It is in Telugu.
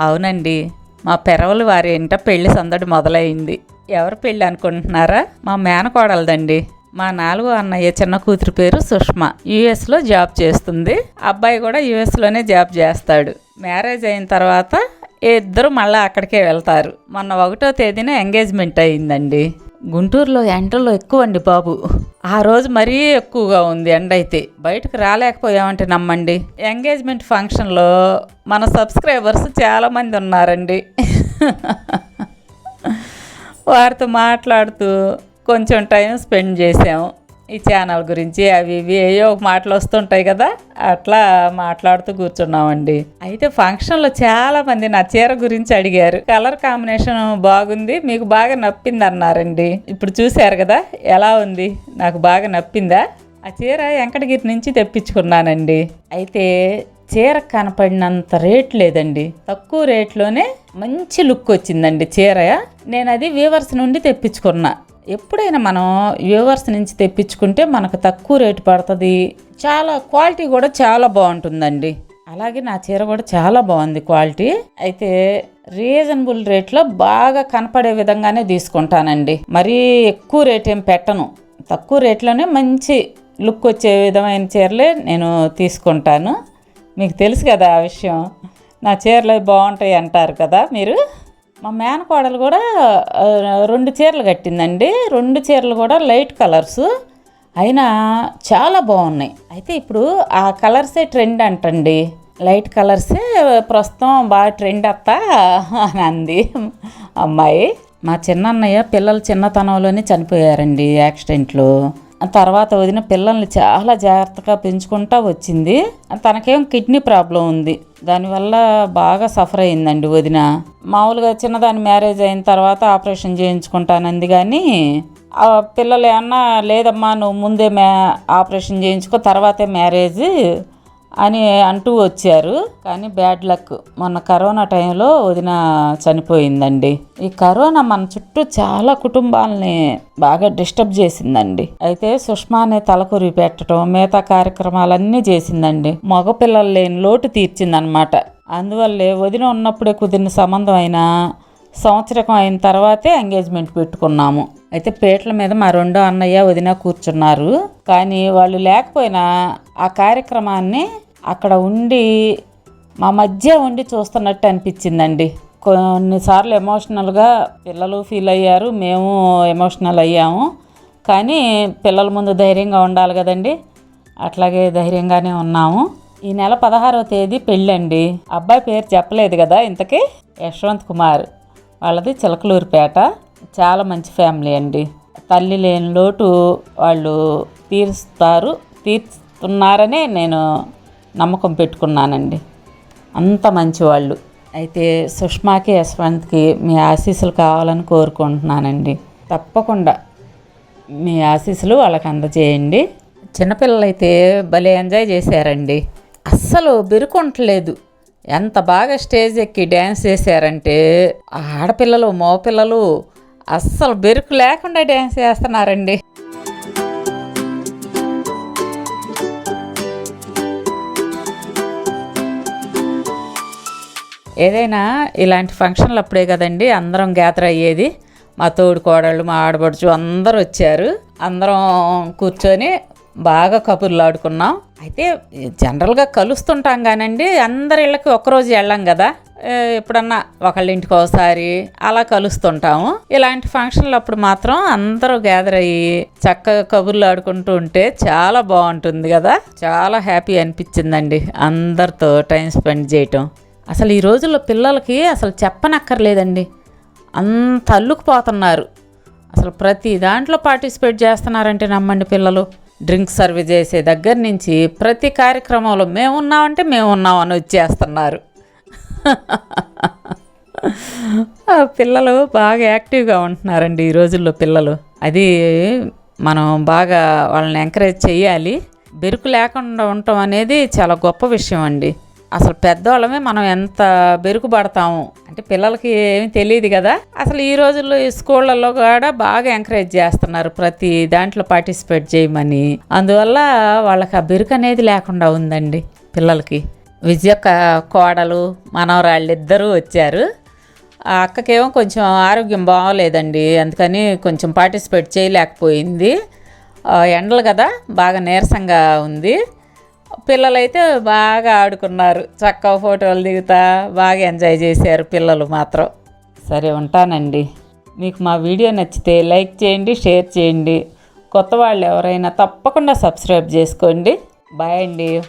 అవునండి. మా పెరవలు వారి ఇంట పెళ్ళి సందడి మొదలైంది. ఎవరు పెళ్ళి అనుకుంటున్నారా? మా మేనకోడలదండి. మా నాలుగో అన్నయ్య చిన్న కూతురు పేరు సుష్మా. యుఎస్లో జాబ్ చేస్తుంది. అబ్బాయి కూడా యుఎస్లోనే జాబ్ చేస్తాడు. మ్యారేజ్ అయిన తర్వాత ఇద్దరు మళ్ళీ అక్కడికే వెళ్తారు. మొన్న ఒకటో తేదీన ఎంగేజ్మెంట్ అయిందండి. గుంటూరులో ఎండలో ఎక్కువ అండి బాబు. ఆ రోజు మరీ ఎక్కువగా ఉంది ఎండ అయితే. బయటకు రాలేకపోయామంటే నమ్మండి. ఎంగేజ్మెంట్ ఫంక్షన్లో మన సబ్స్క్రైబర్స్ చాలామంది ఉన్నారండి. వారితో మాట్లాడుతూ కొంచెం టైం స్పెండ్ చేసాము ఈ ఛానల్ గురించి అవి ఇవి ఏయో ఒక మాటలు వస్తుంటాయి కదా అట్లా మాట్లాడుతూ కూర్చున్నామండి. అయితే ఫంక్షన్లో చాలా మంది నా చీర గురించి అడిగారు. కలర్ కాంబినేషన్ బాగుంది మీకు బాగా నప్పింది అన్నారండి ఇప్పుడు చూశారు కదా ఎలా ఉంది? నాకు బాగా నప్పిందా? ఆ చీర వెంకటగిరి నుంచి తెప్పించుకున్నానండి. అయితే చీర కనపడినంత రేట్ లేదండి. తక్కువ రేట్లోనే మంచి లుక్ వచ్చిందండి చీర. నేను అది వీవర్స్ నుండి తెప్పించుకున్నా. ఎప్పుడైనా మనం వ్యూవర్స్ నుంచి తెప్పించుకుంటే మనకు తక్కువ రేటు పడుతుంది. చాలా క్వాలిటీ కూడా చాలా బాగుంటుందండి. అలాగే నా చీర కూడా చాలా బాగుంది క్వాలిటీ. అయితే రీజనబుల్ రేట్లో బాగా కనపడే విధంగానే తీసుకుంటానండి. మరీ ఎక్కువ రేట్ ఏం పెట్టను. తక్కువ రేట్లోనే మంచి లుక్ వచ్చే విధమైన చీరలే నేను తీసుకుంటాను. మీకు తెలుసు కదా ఆ విషయం. నా చీరలు బాగుంటాయి అంటారు కదా మీరు? మా మేనకోడలు కూడా రెండు చీరలు కట్టిందండి. రెండు చీరలు కూడా లైట్ కలర్స్. అయినా చాలా బాగున్నాయి. అయితే ఇప్పుడు ఆ కలర్సే ట్రెండ్ అంటండి. లైట్ కలర్సే ప్రస్తుతం బాగా ట్రెండ్ అత్త అని అంది అమ్మాయి. మా చిన్నన్నయ్య పిల్లలు చిన్నతనంలోనే చనిపోయారండి యాక్సిడెంట్లో. తర్వాత వదిన పిల్లల్ని చాలా జాగ్రత్తగా పెంచుకుంటా వచ్చింది. తనకేం కిడ్నీ ప్రాబ్లం ఉంది. దానివల్ల బాగా సఫర్ అయిందండి వదిన. మామూలుగా చిన్నదాని మ్యారేజ్ అయిన తర్వాత ఆపరేషన్ చేయించుకుంటానంది కానీ పిల్లలు ఏమన్నా లేదమ్మా నువ్వు ముందే మ్యా ఆపరేషన్ చేయించుకో తర్వాతే మ్యారేజ్ అని అంటూ వచ్చారు. కానీ బ్యాడ్ లక్. మొన్న కరోనా టైంలో వదిన చనిపోయిందండి. ఈ కరోనా మన చుట్టూ చాలా కుటుంబాలని బాగా డిస్టర్బ్ చేసిందండి. అయితే సుష్మా అనే తలకొరి పెట్టడం మిగతా కార్యక్రమాలన్నీ చేసిందండి. మగపిల్లలు లేని లోటు తీర్చిందనమాట. అందువల్లే వదిన ఉన్నప్పుడే కుదిరిన సంబంధం అయినా సంవత్సరం అయిన తర్వాతే ఎంగేజ్మెంట్ పెట్టుకున్నాము. అయితే పీటల మీద మా రెండో అన్నయ్య వదిన కూర్చున్నారు. కానీ వాళ్ళు లేకపోయినా ఆ కార్యక్రమాన్ని అక్కడ ఉండి మా మధ్య ఉండి చూస్తున్నట్టు అనిపించిందండి. కొన్నిసార్లు ఎమోషనల్గా పిల్లలు ఫీల్ అయ్యారు మేము ఎమోషనల్ అయ్యాము. కానీ పిల్లల ముందు ధైర్యంగా ఉండాలి కదండి. అట్లాగే ధైర్యంగానే ఉన్నాము. ఈ నెల పదహారవ తేదీ పెళ్ళండి. అబ్బాయి పేరు చెప్పలేదు కదా ఇంతకీ? యశ్వంత్ కుమార్. వాళ్ళది చిలకలూరుపేట. చాలా మంచి ఫ్యామిలీ అండి. తల్లి లేని లోటు వాళ్ళు తీరుస్తారు తీర్చుతున్నారనే నేను నమ్మకం పెట్టుకున్నానండి. అంత మంచివాళ్ళు. అయితే సుష్మాకి యశ్వంత్కి మీ ఆశీస్సులు కావాలని కోరుకుంటున్నానండి. తప్పకుండా మీ ఆశీస్సులు వాళ్ళకి అందజేయండి. చిన్నపిల్లలైతే భలే ఎంజాయ్ చేశారండి. అస్సలు బెరుకుంటలేదు. ఎంత బాగా స్టేజ్ ఎక్కి డ్యాన్స్ చేశారంటే ఆడపిల్లలు మగపిల్లలు అస్సలు బెరుకు లేకుండా డ్యాన్స్ చేస్తున్నారండి. ఏదైనా ఇలాంటి ఫంక్షన్లు అప్పుడే కదండి అందరం గ్యాదర్ అయ్యేది. మా తోడు కోడళ్ళు మా ఆడబడుచు అందరూ వచ్చారు. అందరం కూర్చొని బాగా కబుర్లు ఆడుకున్నాం. అయితే జనరల్గా కలుస్తుంటాం కానండి అందరి ఇళ్ళకి ఒకరోజు వెళ్ళాం కదా. ఎప్పుడన్నా ఒకళ్ళ ఇంటికి ఒకసారి అలా కలుస్తుంటాము. ఇలాంటి ఫంక్షన్లు అప్పుడు మాత్రం అందరూ గ్యాదర్ అయ్యి చక్కగా కబుర్లు ఆడుకుంటూ ఉంటే చాలా బాగుంటుంది కదా. చాలా హ్యాపీ అనిపించిందండి అందరితో టైం స్పెండ్ చేయటం. అసలు ఈ రోజుల్లో పిల్లలకి అసలు చెప్పనక్కర్లేదండి. అంత అల్లుకుపోతున్నారు. అసలు ప్రతి దాంట్లో పార్టిసిపేట్ చేస్తున్నారంటే నమ్మండి పిల్లలు. డ్రింక్స్ సర్వ్ చేసే దగ్గర నుంచి ప్రతి కార్యక్రమంలో మేము ఉన్నామంటే మేము వచ్చేస్తున్నారు. పిల్లలు బాగా యాక్టివ్గా ఉంటున్నారండి ఈ రోజుల్లో పిల్లలు. అది మనం బాగా వాళ్ళని ఎంకరేజ్ చేయాలి. బెరుకు లేకుండా ఉండటం అనేది చాలా గొప్ప విషయం అండి. అసలు పెద్దవాళ్ళమే మనం ఎంత బెరుకు పడతాము అంటే పిల్లలకి ఏమీ తెలియదు కదా? అసలు ఈ రోజుల్లో ఈ స్కూళ్ళల్లో కూడా బాగా ఎంకరేజ్ చేస్తున్నారు ప్రతి దాంట్లో పార్టిసిపేట్ చేయమని. అందువల్ల వాళ్ళకి ఆ బెరుకు అనేది లేకుండా ఉందండి పిల్లలకి. విజయక్క కోడలు మనవరాళ్ళిద్దరూ వచ్చారు. ఆ అక్కకేమో కొంచెం ఆరోగ్యం బాగోలేదండి. అందుకని కొంచెం పార్టిసిపేట్ చేయలేకపోయింది. ఎండలు కదా బాగా నీరసంగా ఉంది. పిల్లలైతే బాగా ఆడుకున్నారు. చక్కగా ఫోటోలు దిగుతా బాగా ఎంజాయ్ చేశారు పిల్లలు మాత్రం. సరే ఉంటానండి. మీకు మా వీడియో నచ్చితే లైక్ చేయండి షేర్ చేయండి. కొత్త వాళ్ళు ఎవరైనా తప్పకుండా సబ్స్క్రైబ్ చేసుకోండి. బాయ్ అండి.